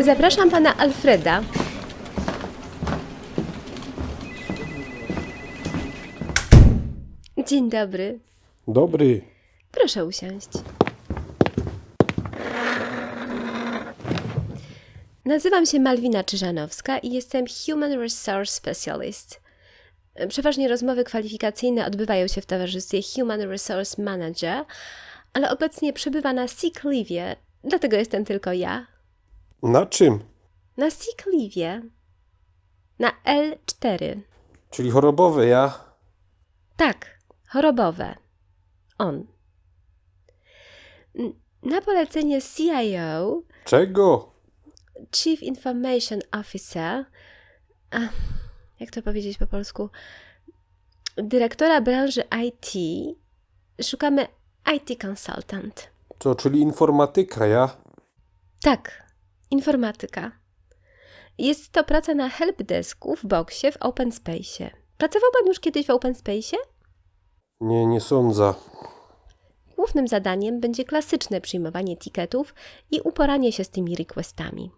Zapraszam pana Alfreda. Dzień dobry. Dobry. Proszę usiąść. Nazywam się Malwina Czyżanowska i jestem Human Resource Specialist. Przeważnie rozmowy kwalifikacyjne odbywają się w towarzystwie Human Resource Manager, ale obecnie przebywa na sick leave, dlatego jestem tylko ja. Na czym? Na sick leave. Na L4. Czyli chorobowe, ja? Tak, chorobowe. On. Na polecenie CIO, Czego? Chief Information Officer, a, jak to powiedzieć po polsku, dyrektora branży IT, szukamy IT consultant. To czyli informatyka, ja? Tak, informatyka. Jest to praca na helpdesku w boksie w Open Space. Pracował pan już kiedyś w Open Space? Nie, nie sądza. Głównym zadaniem będzie klasyczne przyjmowanie tiketów i uporanie się z tymi requestami.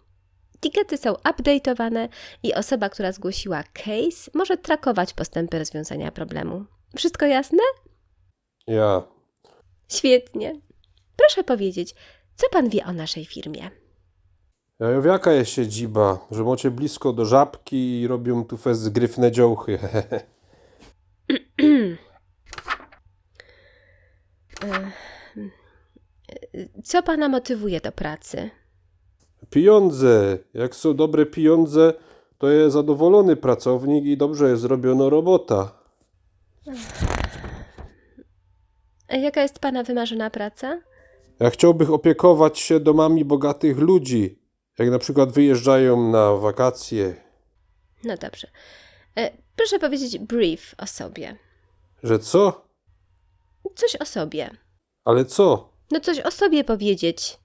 Tikety są update'owane i osoba, która zgłosiła case, może trakować postępy rozwiązania problemu. Wszystko jasne? Ja. Świetnie. Proszę powiedzieć, co pan wie o naszej firmie? Ja jaka jest siedziba, że macie blisko do żabki i robią tu fest gryfne dziołchy. Co pana motywuje do pracy? pieniądze. Jak są dobre pieniądze, to jest zadowolony pracownik i dobrze jest zrobiona robota. A Jaka jest pana wymarzona praca? Ja chciałbym opiekować się domami bogatych ludzi, jak na przykład wyjeżdżają na wakacje. No dobrze. E, Proszę powiedzieć brief o sobie. Że co? Coś o sobie. Ale co? No coś o sobie powiedzieć.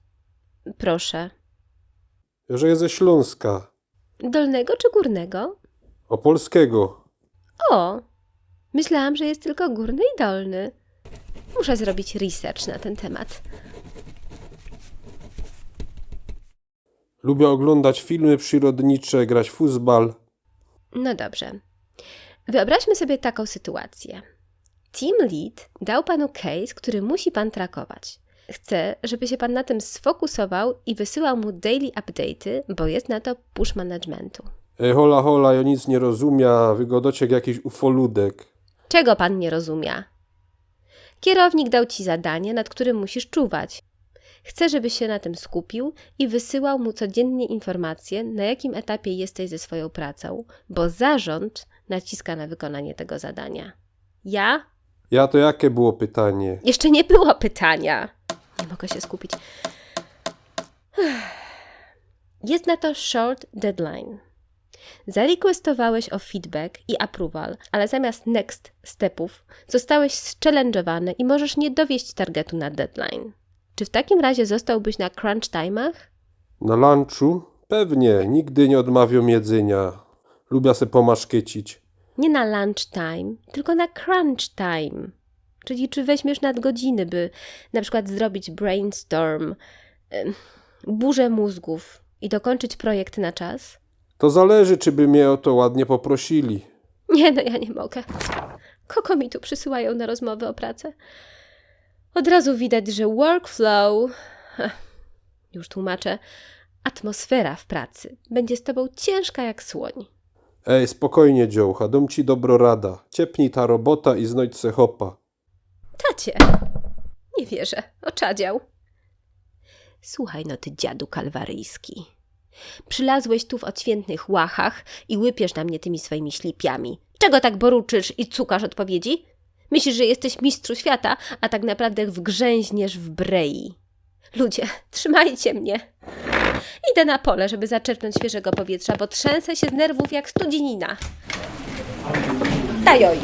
Proszę. Że jest ze Śląska. Dolnego czy górnego? Opolskiego. O! Myślałam, że jest tylko górny i dolny. Muszę zrobić research na ten temat. Lubię oglądać filmy przyrodnicze, grać w futbal. No dobrze. Wyobraźmy sobie taką sytuację. Team Lead dał panu case, który musi pan trakować. Chcę, żeby się pan na tym sfokusował i wysyłał mu daily update'y, bo jest na to push managementu. Ej, hola, hola, ja nic nie rozumia, wygodociek jakiś ufoludek. Czego pan nie rozumia? Kierownik dał ci zadanie, nad którym musisz czuwać. Chcę, żebyś się na tym skupił i wysyłał mu codziennie informacje, na jakim etapie jesteś ze swoją pracą, bo zarząd naciska na wykonanie tego zadania. Ja? Ja to jakie było pytanie? Jeszcze nie było pytania. Nie mogę się skupić. Jest na to short deadline. Zarequestowałeś o feedback i approval, ale zamiast next stepów zostałeś challenge'owany i możesz nie dowieść targetu na deadline. Czy w takim razie zostałbyś na crunch time'ach? Na lunchu? Pewnie, nigdy nie odmawiam jedzenia. Lubię se pomaszkycić. Nie na lunch time, tylko na crunch time. Czyli czy weźmiesz nadgodziny, by na przykład zrobić brainstorm, burzę mózgów i dokończyć projekt na czas? To zależy, czy by mnie o to ładnie poprosili. Nie, no ja nie mogę. Kogo mi tu przysyłają na rozmowy o pracę? Od razu widać, że workflow, już tłumaczę, atmosfera w pracy będzie z tobą ciężka jak słoń. Ej, spokojnie, dziołcha, dom ci dobro rada. Ciepnij ta robota i znoć se hopa. Tacie, nie wierzę, oczadział. Słuchaj no ty dziadu kalwaryjski. Przylazłeś tu w odświętnych łachach i łypiesz na mnie tymi swoimi ślipiami. Czego tak boruczysz i cukasz odpowiedzi? Myślisz, że jesteś mistrzu świata, a tak naprawdę wgrzęźniesz w brei. Ludzie, trzymajcie mnie. Idę na pole, żeby zaczerpnąć świeżego powietrza, bo trzęsę się z nerwów jak studzinina. Dajoj!